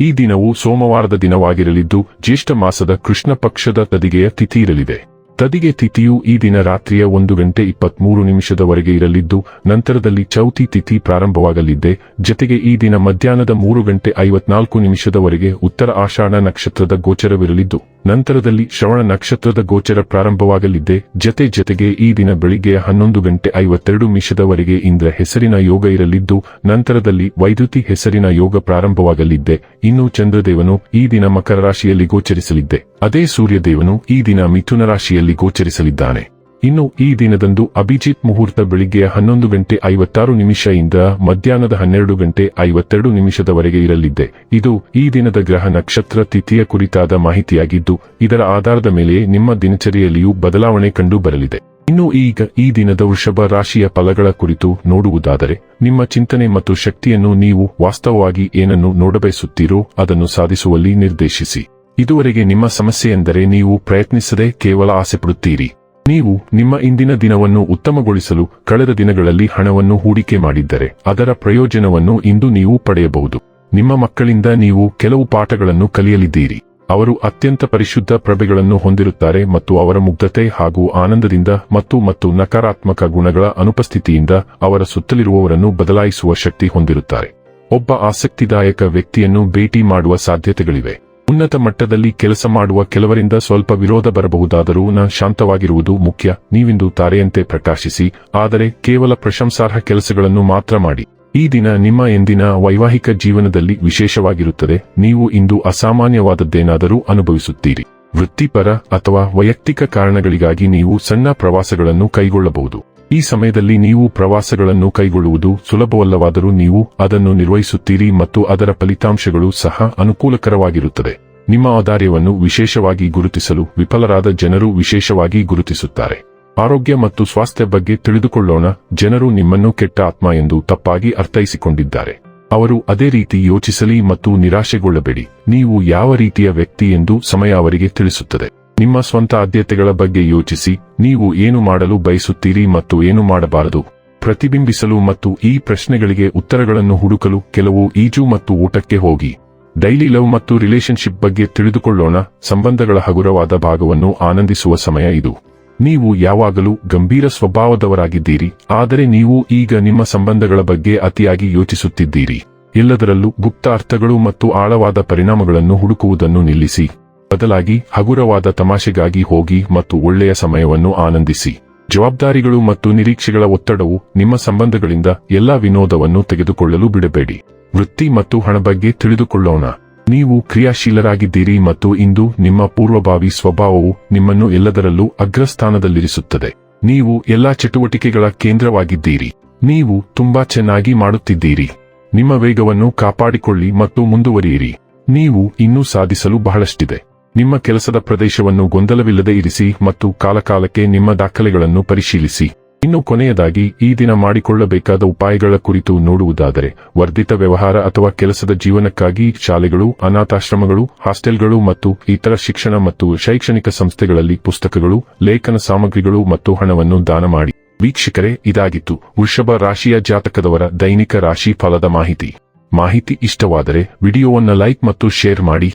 ಈ ದಿನವು ಸೋಮವಾರದ ದಿನವಾಗಿರಲಿದ್ದು, ಜ್ಯೇಷ್ಠ ಮಾಸದ ಕೃಷ್ಣ ಪಕ್ಷದ ತದಿಗೆಯ ತಿಥಿ ಇರಲಿದೆ. ತದಿಗೆ ತಿಥಿಯು ಈ ದಿನ ರಾತ್ರಿಯ ಒಂದು ಗಂಟೆ ಇಪ್ಪತ್ಮೂರು ನಿಮಿಷದವರೆಗೆ ಇರಲಿದ್ದು, ನಂತರದಲ್ಲಿ ಚೌತಿ ತಿಥಿ ಪ್ರಾರಂಭವಾಗಲಿದೆ ಜತೆಗೆ ಈ ದಿನ ಮಧ್ಯಾಹ್ನದ ಮೂರು ಗಂಟೆ ಐವತ್ನಾಲ್ಕು ನಿಮಿಷದವರೆಗೆ ಉತ್ತರ ಆಷಾಢ ನಕ್ಷತ್ರದ ಗೋಚರವಿರಲಿದ್ದು ನಂತರದಲ್ಲಿ ಶ್ರವಣ ನಕ್ಷತ್ರದ ಗೋಚರ ಪ್ರಾರಂಭವಾಗಲಿದ್ದೆ ಜತೆ ಜತೆಗೆ ಈ ದಿನ ಬೆಳಿಗ್ಗೆ ಹನ್ನೊಂದು ಗಂಟೆ ಐವತ್ತೆರಡು ನಿಮಿಷದವರೆಗೆ ಇಂದ್ರ ಹೆಸರಿನ ಯೋಗ ಇರಲಿದ್ದು, ನಂತರದಲ್ಲಿ ವೈದ್ಯುತಿ ಹೆಸರಿನ ಯೋಗ ಪ್ರಾರಂಭವಾಗಲಿದ್ದೆ ಇನ್ನು ಚಂದ್ರದೇವನು ಈ ದಿನ ಮಕರ ರಾಶಿಯಲ್ಲಿ ಗೋಚರಿಸಲಿದ್ದೆ ಅದೇ ಸೂರ್ಯದೇವನು ಈ ದಿನ ಮಿಥುನ ರಾಶಿಯಲ್ಲಿ ಗೋಚರಿಸಲಿದ್ದಾನೆ. ಇನ್ನು ಈ ದಿನದಂದು ಅಭಿಜಿತ್ ಮುಹೂರ್ತ ಬೆಳಿಗ್ಗೆ ಹನ್ನೊಂದು ಗಂಟೆ ಐವತ್ತಾರು ನಿಮಿಷದಿಂದ ಮಧ್ಯಾಹ್ನದ ಹನ್ನೆರಡು ಗಂಟೆ ಐವತ್ತೆರಡು ನಿಮಿಷದವರೆಗೆ ಇರಲಿದ್ದೆ. ಇದು ಈ ದಿನದ ಗ್ರಹ ನಕ್ಷತ್ರ ತಿಥಿಯ ಕುರಿತಾದ ಮಾಹಿತಿಯಾಗಿದ್ದು, ಇದರ ಆಧಾರದ ಮೇಲೆ ನಿಮ್ಮ ದಿನಚರಿಯಲ್ಲಿಯೂ ಬದಲಾವಣೆ ಕಂಡು ಬರಲಿದೆ. ಇನ್ನು ಈಗ ಈ ದಿನದ ವೃಷಭ ರಾಶಿಯ ಫಲಗಳ ಕುರಿತು ನೋಡುವುದಾದರೆ, ನಿಮ್ಮ ಚಿಂತನೆ ಮತ್ತು ಶಕ್ತಿಯನ್ನು ನೀವು ವಾಸ್ತವವಾಗಿ ಏನನ್ನು ನೋಡಬಯಸುತ್ತೀರೋ ಅದನ್ನು ಸಾಧಿಸುವಲ್ಲಿ ನಿರ್ದೇಶಿಸಿ. ಇದುವರೆಗೆ ನಿಮ್ಮ ಸಮಸ್ಯೆ ಎಂದರೆ ನೀವು ಪ್ರಯತ್ನಿಸದೆ ಕೇವಲ ಆಸೆಪಡುತ್ತೀರಿ. ನೀವು ನಿಮ್ಮ ಇಂದಿನ ದಿನವನ್ನು ಉತ್ತಮಗೊಳಿಸಲು ಕಳೆದ ದಿನಗಳಲ್ಲಿ ಹಣವನ್ನು ಹೂಡಿಕೆ ಮಾಡಿದ್ದರೆ ಅದರ ಪ್ರಯೋಜನವನ್ನು ಇಂದು ನೀವು ಪಡೆಯಬಹುದು. ನಿಮ್ಮ ಮಕ್ಕಳಿಂದ ನೀವು ಕೆಲವು ಪಾಠಗಳನ್ನು ಕಲಿಯಲಿದ್ದೀರಿ. ಅವರು ಅತ್ಯಂತ ಪರಿಶುದ್ಧ ಪ್ರಭೆಗಳನ್ನು ಹೊಂದಿರುತ್ತಾರೆ ಮತ್ತು ಅವರ ಮುಗ್ಧತೆ ಹಾಗೂ ಆನಂದದಿಂದ ಮತ್ತು ಮತ್ತು ನಕಾರಾತ್ಮಕ ಗುಣಗಳ ಅನುಪಸ್ಥಿತಿಯಿಂದ ಅವರ ಸುತ್ತಲಿರುವವರನ್ನು ಬದಲಾಯಿಸುವ ಶಕ್ತಿ ಹೊಂದಿರುತ್ತಾರೆ. ಒಬ್ಬ ಆಸಕ್ತಿದಾಯಕ ವ್ಯಕ್ತಿಯನ್ನು ಭೇಟಿ ಮಾಡುವ ಸಾಧ್ಯತೆಗಳಿವೆ. ಉನ್ನತ ಮಟ್ಟದಲ್ಲಿ ಕೆಲಸ ಮಾಡುವ ಕೆಲವರಿಂದ ಸ್ವಲ್ಪ ವಿರೋಧ ಬರಬಹುದಾದರೂ ನ ಶಾಂತವಾಗಿರುವುದು ಮುಖ್ಯ. ನೀವಿಂದು ತಾರೆಯಂತೆ ಪ್ರಕಾಶಿಸಿ, ಆದರೆ ಕೇವಲ ಪ್ರಶಂಸಾರ್ಹ ಕೆಲಸಗಳನ್ನು ಮಾತ್ರ ಮಾಡಿ. ಈ ದಿನ ನಿಮ್ಮ ಎಂದಿನ ವೈವಾಹಿಕ ಜೀವನದಲ್ಲಿ ವಿಶೇಷವಾಗಿರುತ್ತದೆ. ನೀವು ಇಂದು ಅಸಾಮಾನ್ಯವಾದದ್ದೇನಾದರೂ ಅನುಭವಿಸುತ್ತೀರಿ. ವೃತ್ತಿಪರ ಅಥವಾ ವೈಯಕ್ತಿಕ ಕಾರಣಗಳಿಗಾಗಿ ನೀವು ಸಣ್ಣ ಪ್ರವಾಸಗಳನ್ನು ಕೈಗೊಳ್ಳಬಹುದು. ಈ ಸಮಯದಲ್ಲಿ ನೀವು ಪ್ರವಾಸಗಳನ್ನು ಕೈಗೊಳ್ಳುವುದು ಸುಲಭವಲ್ಲವಾದರೂ ನೀವು ಅದನ್ನು ನಿರ್ವಹಿಸುತ್ತೀರಿ ಮತ್ತು ಅದರ ಫಲಿತಾಂಶಗಳು ಸಹ ಅನುಕೂಲಕರವಾಗಿರುತ್ತದೆ. ನಿಮ್ಮ ಆಧಾರ್ಯವನ್ನು ವಿಶೇಷವಾಗಿ ಗುರುತಿಸಲು ವಿಫಲರಾದ ಜನರು ವಿಶೇಷವಾಗಿ ಗುರುತಿಸುತ್ತಾರೆ. ಆರೋಗ್ಯ ಮತ್ತು ಸ್ವಾಸ್ಥ್ಯ ಬಗ್ಗೆ ತಿಳಿದುಕೊಳ್ಳೋಣ. ಜನರು ನಿಮ್ಮನ್ನು ಕೆಟ್ಟ ಆತ್ಮ ಎಂದು ತಪ್ಪಾಗಿ ಅರ್ಥೈಸಿಕೊಂಡಿದ್ದಾರೆ. ಅವರು ಅದೇ ರೀತಿ ಯೋಚಿಸಲಿ ಮತ್ತು ನಿರಾಶೆಗೊಳ್ಳಬೇಡಿ. ನೀವು ಯಾವ ರೀತಿಯ ವ್ಯಕ್ತಿ ಎಂದು ಸಮಯ ಅವರಿಗೆ ತಿಳಿಸುತ್ತದೆ. ನಿಮ್ಮ ಸ್ವಂತ ಆದ್ಯತೆಗಳ ಬಗ್ಗೆ ಯೋಚಿಸಿ, ನೀವು ಏನು ಮಾಡಲು ಬಯಸುತ್ತೀರಿ ಮತ್ತು ಏನು ಮಾಡಬಾರದು? ಪ್ರತಿಬಿಂಬಿಸಲು ಮತ್ತು ಈ ಪ್ರಶ್ನೆಗಳಿಗೆ ಉತ್ತರಗಳನ್ನು ಹುಡುಕಲು ಕೆಲವು ಈಜು ಮತ್ತು ಊಟಕ್ಕೆ ಹೋಗಿ. ಡೈಲಿ ಲವ್ ಮತ್ತು ರಿಲೇಶನ್ಶಿಪ್ ಬಗ್ಗೆ ತಿಳಿದುಕೊಳ್ಳೋಣ, ಸಂಬಂಧಗಳ ಹಗುರವಾದ ಭಾಗವನ್ನು ಆನಂದಿಸುವ ಸಮಯ ಇದು. ನೀವು ಯಾವಾಗಲೂ ಗಂಭೀರ ಸ್ವಭಾವದವರಾಗಿದ್ದೀರಿ, ಆದರೆ ನೀವು ಈಗ ನಿಮ್ಮ ಸಂಬಂಧಗಳ ಬಗ್ಗೆ ಅತಿಯಾಗಿ ಯೋಚಿಸುತ್ತಿದ್ದೀರಿ. ಎಲ್ಲದರಲ್ಲೂ ಗುಪ್ತ ಅರ್ಥಗಳು ಮತ್ತು ಆಳವಾದ ಪರಿಣಾಮಗಳನ್ನು ಹುಡುಕುವುದನ್ನು ನಿಲ್ಲಿಸಿ. ಬದಲಾಗಿ ಹಗುರವಾದ ತಮಾಷೆಗಾಗಿ ಹೋಗಿ ಮತ್ತು ಒಳ್ಳೆಯ ಸಮಯವನ್ನು ಆನಂದಿಸಿ. ಜವಾಬ್ದಾರಿಗಳು ಮತ್ತು ನಿರೀಕ್ಷೆಗಳ ಒತ್ತಡವು ನಿಮ್ಮ ಸಂಬಂಧಗಳಿಂದ ಎಲ್ಲಾ ವಿನೋದವನ್ನು ತೆಗೆದುಕೊಳ್ಳಲು ಬಿಡಬೇಡಿ. ವೃತ್ತಿ ಮತ್ತು ಹಣ ಬಗ್ಗೆ ತಿಳಿದುಕೊಳ್ಳೋಣ. ನೀವು ಕ್ರಿಯಾಶೀಲರಾಗಿದ್ದೀರಿ ಮತ್ತು ಇಂದು ನಿಮ್ಮ ಪೂರ್ವಭಾವಿ ಸ್ವಭಾವವು ನಿಮ್ಮನ್ನು ಎಲ್ಲದರಲ್ಲೂ ಅಗ್ರಸ್ಥಾನದಲ್ಲಿರಿಸುತ್ತದೆ. ನೀವು ಎಲ್ಲಾ ಚಟುವಟಿಕೆಗಳ ಕೇಂದ್ರವಾಗಿದ್ದೀರಿ. ನೀವು ತುಂಬಾ ಚೆನ್ನಾಗಿ ಮಾಡುತ್ತಿದ್ದೀರಿ. ನಿಮ್ಮ ವೇಗವನ್ನು ಕಾಪಾಡಿಕೊಳ್ಳಿ ಮತ್ತು ಮುಂದುವರಿಯಿರಿ. ನೀವು ಇನ್ನೂ ಸಾಧಿಸಲು ಬಹಳಷ್ಟಿದೆ. ನಿಮ್ಮ ಕೆಲಸದ ಪ್ರದೇಶವನ್ನು ಗೊಂದಲವಿಲ್ಲದೆ ಇರಿಸಿ ಮತ್ತು ಕಾಲಕಾಲಕ್ಕೆ ನಿಮ್ಮ ದಾಖಲೆಗಳನ್ನು ಪರಿಶೀಲಿಸಿ. ಇನ್ನು ಕೊನೆಯದಾಗಿ, ಈ ದಿನ ಮಾಡಿಕೊಳ್ಳಬೇಕಾದ ಉಪಾಯಗಳ ಕುರಿತು ನೋಡುವುದಾದರೆ, ವರ್ಧಿತ ವ್ಯವಹಾರ ಅಥವಾ ಕೆಲಸದ ಜೀವನಕ್ಕಾಗಿ ಶಾಲೆಗಳು, ಅನಾಥಾಶ್ರಮಗಳು, ಹಾಸ್ಟೆಲ್ಗಳು ಮತ್ತು ಇತರ ಶಿಕ್ಷಣ ಮತ್ತು ಶೈಕ್ಷಣಿಕ ಸಂಸ್ಥೆಗಳಲ್ಲಿ ಪುಸ್ತಕಗಳು, ಲೇಖನ ಸಾಮಗ್ರಿಗಳು ಮತ್ತು ಹಣವನ್ನು ದಾನ ಮಾಡಿ. ವೀಕ್ಷಕರೇ, ಇದಾಗಿತ್ತು. ವೃಷಭ ರಾಶಿಯ ಜಾತಕದವರ ದೈನಿಕ ರಾಶಿ ಫಲದ ಮಾಹಿತಿ. ಮಾಹಿತಿ ಇಷ್ಟವಾದರೆ, ವಿಡಿಯೋವನ್ನು ಲೈಕ್ ಮತ್ತು ಶೇರ್ ಮಾಡಿ.